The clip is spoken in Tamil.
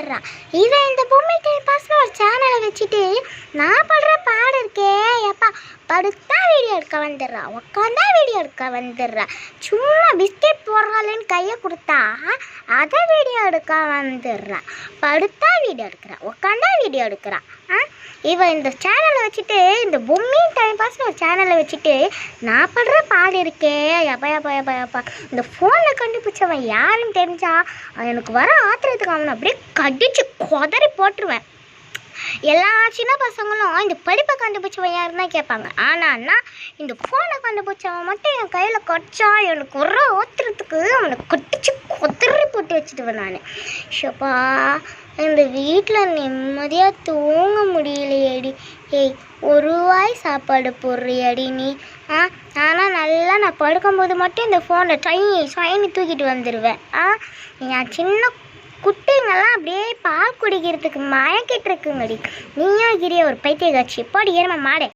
வந்துடுறான் இவன் இந்த பொம்மை டைம் பாஸ்னு ஒரு சேனலை வச்சுட்டு நான் படுற பாடு இருக்கே எப்பா படுத்தா எடுக்க வந்துடுறா. உட்காந்தா வீடியோ எடுக்க வந்துடுறா. சும்மா பிஸ்கெட் போடுறாளேன்னு கையை கொடுத்தா அதை வீடியோ எடுக்க வந்துடுறா. படுத்தா வீடியோ எடுக்கிறா. உட்காந்தா வீடியோ எடுக்கிறா. ஆ? இவன் இந்த சேனலை வச்சுட்டு இந்த பொம்மி டைம் பாஸ்னு ஒரு சேனலை வச்சுட்டு நான் படுற பாடு இருக்கே. எப்பா எப்பா எப்பா எப்பா இந்த ஃபோனில் கண்டுபிடிச்சவன் யாருன்னு தெரிஞ்சா எனக்கு வர ஆத்திரத்துக்கு அவனை அப்படியே கடிச்சு கொதறி போட்டுருவேன். எல்லா சின்ன பசங்களும் இந்த படிப்பை கண்டுபிடிச்சவன் யாருன்னா கேட்பாங்க. ஆனான்னா இந்த ஃபோனை கண்டுபிடிச்சவன் மட்டும் என் கையில் கடிச்சா எனக்கு ஒரு ஓத்துறதுக்கு அவனை கடிச்சு கொதறி போட்டு வச்சுடுவேன் நான். ஷப்பா இந்த வீட்டில் நிம்மதியாக தூங்க முடியலையேடி. ஏய் ஒரு வாய் சாப்பாடு போடுறியாடி நீ? ஆ ஆனால் நல்லா நான் படுக்கும்போது மட்டும் இந்த ஃபோனை டை சைனி தூக்கிட்டு வந்துடுவேன் ஆ நான் சின்ன குட்டிங்கெல்லாம் அப்படியே பால் குடிக்கிறதுக்கு மயக்கிட்டு இருக்குங்கடி. நீயும் கிரிய ஒரு பைத்திய காட்சி போடி ஏறமா மாடு.